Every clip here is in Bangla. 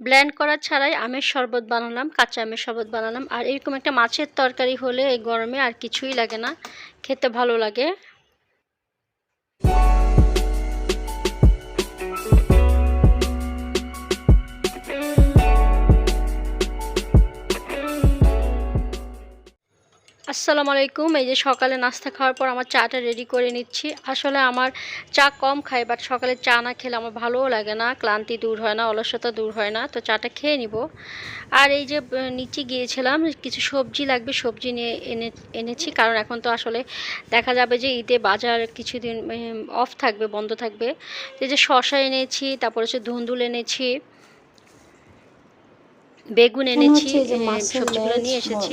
ব্লেন্ড করা ছাড়াই আমের শরবত বানালাম, কাঁচা আমের শরবত বানালাম। আর এরকম একটা মাছের তরকারি হলে এই গরমে আর কিছুই লাগে না, খেতে ভালো লাগে। আসসালামু আলাইকুম। এই যে সকালে নাস্তা খাওয়ার পর আমার চাটা রেডি করে নিচ্ছি। আসলে আমার চা কম খাই বাট সকালে চা না খেলে আমার ভালোও লাগে না, ক্লান্তি দূর হয় না, অলসতা দূর হয় না। তো চাটা খেয়ে নিব। আর এই যে নিচে গিয়েছিলাম, কিছু সবজি লাগবে, সবজি নিয়ে এনে, এনেছি। কারণ এখন তো আসলে দেখা যাবে যে ঈদে বাজার কিছুদিন অফ থাকবে, বন্ধ থাকবে। এই যে শশা এনেছি, তারপর হচ্ছে ধুন্দুল এনেছি। বেগুন এনেছি সবজিগুলো নিয়ে এসেছি।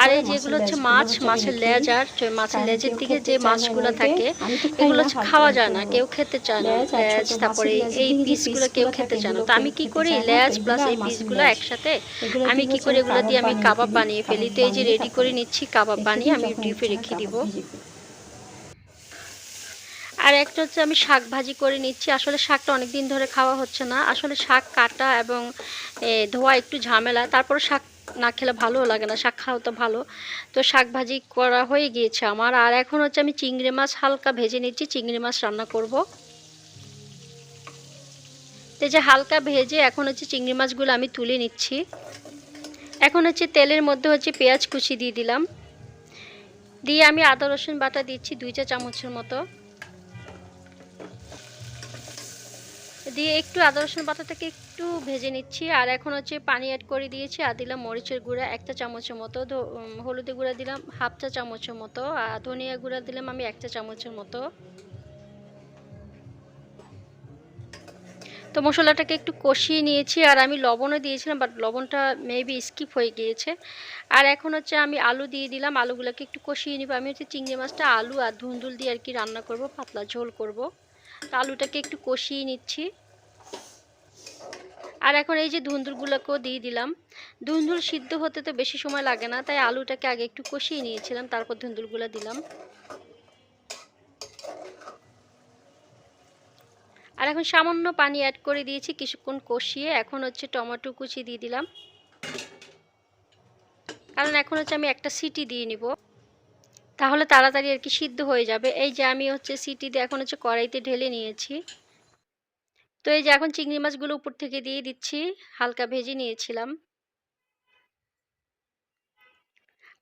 আর এই যেগুলো হচ্ছে মাছ মাছের লেজ আর মাছের লেজের দিকে যে মাছগুলো থাকে এগুলো হচ্ছে খাওয়া যায় না কেউ। খেতে চায় না লেজ তারপরে এই পিসগুলো কেউ খেতে চায় না। তো আমি কি করি লেজ প্লাস এই পিসগুলো একসাথে আমি কি করি এগুলো দিয়ে আমি কাবাব বানিয়ে ফেলি। তো এই যে রেডি করে নিচ্ছি কাবাব বানিয়ে আমি ডিপে রেখে দিব। আর একটা হচ্ছে আমি শাক ভাজি করে নিচ্ছি। আসলে শাকটা অনেক দিন ধরে খাওয়া হচ্ছে না। আসলে শাক কাটা এবং ধোয়া একটু ঝামেলা। তারপরে শাক না খেলে ভালোও লাগে না। শাক খাওয়া তো ভালো। তো শাক ভাজি করা হয়ে গিয়েছে আমার। আর এখন হচ্ছে আমি চিংড়ি মাছ হালকা ভেজে নিচ্ছি। চিংড়ি মাছ রান্না করব। তো যে হালকা ভেজে এখন হচ্ছে চিংড়ি মাছগুলো আমি তুলে নিচ্ছি। এখন হচ্ছে তেলের মধ্যে হচ্ছে পেঁয়াজ কুচি দিয়ে দিলাম। দিয়ে আমি আদা রসুন বাটা দিচ্ছি দুই চা চামচের মতো। দিয়ে একটু আদা রসুন পাতাটাকে একটু ভেজে নিচ্ছি। আর এখন হচ্ছে পানি অ্যাড করে দিয়েছি। আর দিলাম মরিচের গুঁড়া একটা চামচের মতো। হলুদের গুঁড়া দিলাম হাফ চা চামচের মতো। আর ধনিয়া গুঁড়া দিলাম আমি একটা চামচের মতো। তো মশলাটাকে একটু কষিয়ে নিয়েছি। আর আমি লবণও দিয়েছিলাম বাট লবণটা মেবি স্কিপ হয়ে গিয়েছে। আর এখন হচ্ছে আমি আলু দিয়ে দিলাম। আলুগুলোকে একটু কষিয়ে নিব। আমি হচ্ছে চিংড়ি মাছটা আলু আর ধুন্দুল দিয়ে আর কি রান্না করব, পাতলা ঝোল করব। আলুটাকে একটু কষিয়ে নিচ্ছি। আর এখন এই যে ধুন্দুলগুলোকেও দিয়ে দিলাম। ধুন্দুল সিদ্ধ হতে তো বেশি সময় লাগে না, তাই আলুটাকে আগে একটু কষিয়ে নিয়েছিলাম, তারপর ধুন্দুলগুলো দিলাম। আর এখন সামান্য পানি অ্যাড করে দিয়েছি, কিছুক্ষণ কষিয়ে। এখন হচ্ছে টমেটো কুচি দিয়ে দিলাম। কারণ এখন হচ্ছে আমি একটা সিটি দিয়ে নিব। তাহলে তাড়াতাড়ি আর কি সিদ্ধ হয়ে যাবে। এই যে আমি হচ্ছে সিটি দিয়ে এখন হচ্ছে কড়াইতে ঢেলে নিয়েছি। তো এই যে এখন চিংড়ি মাছগুলো উপর থেকে দিয়ে দিচ্ছি, হালকা ভেজে নিয়েছিলাম।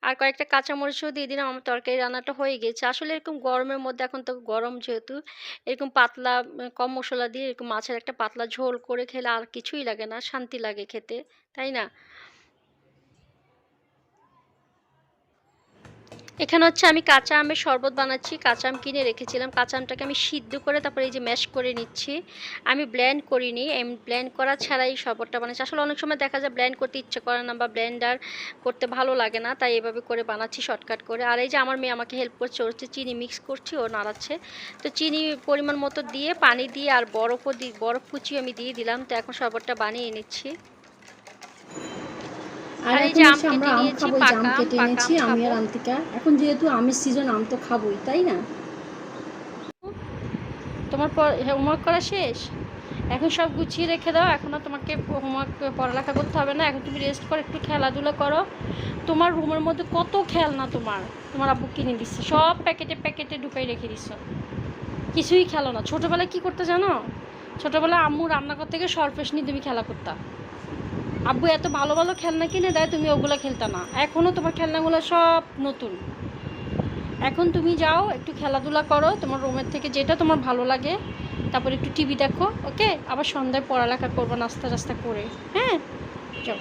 আর কয়েকটা কাঁচামরিচও দিয়ে দিলাম, আমার তরকারি রান্নাটা হয়ে গেছে। আসলে এরকম গরমের মধ্যে এখন তো গরম যেহেতু, এরকম পাতলা কম মশলা দিয়ে এরকম মাছের একটা পাতলা ঝোল করে খেলে আর কিছুই লাগে না, শান্তি লাগে খেতে, তাই না? এখানে হচ্ছে আমি কাঁচা আমের শরবত বানাচ্ছি, কাঁচা আম কিনে রেখেছিলাম। কাঁচা আমটাকে আমি সিদ্ধ করে তারপরে এই যে ম্যাশ করে নিচ্ছি। আমি ব্ল্যান্ড করিনি আমি ব্ল্যান্ড করা ছাড়াই শরবতটা বানাচ্ছি। আসলে অনেক সময় দেখা যায় ব্ল্যান্ড করতে ইচ্ছে করে না বা ব্ল্যান্ডার করতে ভালো লাগে না, তাই এভাবে করে বানাচ্ছি শর্টকাট করে। আর এই যে আমার মেয়ে আমাকে হেল্প করছে, ওর হচ্ছে চিনি মিক্স করছি, ও নাড়াচ্ছে। তো চিনি পরিমাণ মতো দিয়ে, পানি দিয়ে আর বরফও দিই বরফ কুচিও আমি দিয়ে দিলাম। তো এখন শরবতটা বানিয়ে নিচ্ছি। আর এখন হচ্ছে আমরা আম খাব জাম কেটে এনেছি আমি আর আন্তিকা এখন যেহেতু আমের সিজন আম তো খাবোই তাই না? তোমার হোমওয়ার্ক করা শেষ? এখন সব গুছিয়ে রেখে দাও এখন আর তোমাকে হোমওয়ার্ক পড়ালেখা করতে হবে না এখন তুমি রেস্ট করো একটু খেলাধুলা করো। তোমার রুমের মধ্যে কত খেলনা তোমার? তোমার আব্বু কিনে দিচ্ছে সব প্যাকেটে প্যাকেটে ঢুকাই রেখে দিচ্ছ কিছুই খেলো না। ছোটোবেলায় কী করতে জানো? ছোটোবেলায় আম্মু রান্নাঘর থেকে সরফেস নিয়ে তুমি খেলা করতা। আব্বু এত ভালো ভালো খেলনা কিনে দেয়, তুমি ওগুলো খেলতে না। এখনও তোমার খেলনাগুলো সব নতুন। এখন তুমি যাও, একটু খেলাধুলা করো, তোমার রুমের থেকে যেটা তোমার ভালো লাগে। তারপর একটু টিভি দেখো ওকে আবার সন্ধ্যায় পড়ালেখা করব, নাস্তা টাস্তা করে হ্যাঁ? যাও।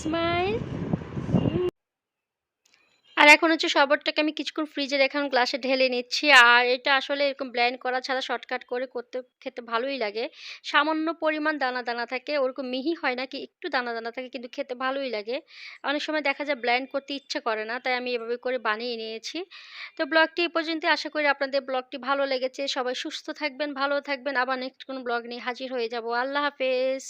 স্মাইল এখন হচ্ছে শরবতটাকে আমি কিছুক্ষণ ফ্রিজে এখন গ্লাসে ঢেলে নিচ্ছি। আর এটা আসলে এরকম ব্ল্যান্ড করা ছাড়া শর্টকাট করে করতে, খেতে ভালোই লাগে। সামান্য পরিমাণ দানা দানা থাকে, ওরকম মিহি হয় না কি, একটু দানা দানা থাকে, কিন্তু খেতে ভালোই লাগে। অনেক সময় দেখা যায় ব্ল্যান্ড করতে ইচ্ছে করে না, তাই আমি এভাবে করে বানিয়ে নিয়েছি। তো ব্লগটি এই পর্যন্ত আশা করি আপনাদের ব্লগটি ভালো লেগেছে। সবাই সুস্থ থাকবেন, ভালো থাকবেন। আবার নেক্সট কোনো ব্লগ নিয়ে হাজির হয়ে যাব। আল্লাহ হাফেজ।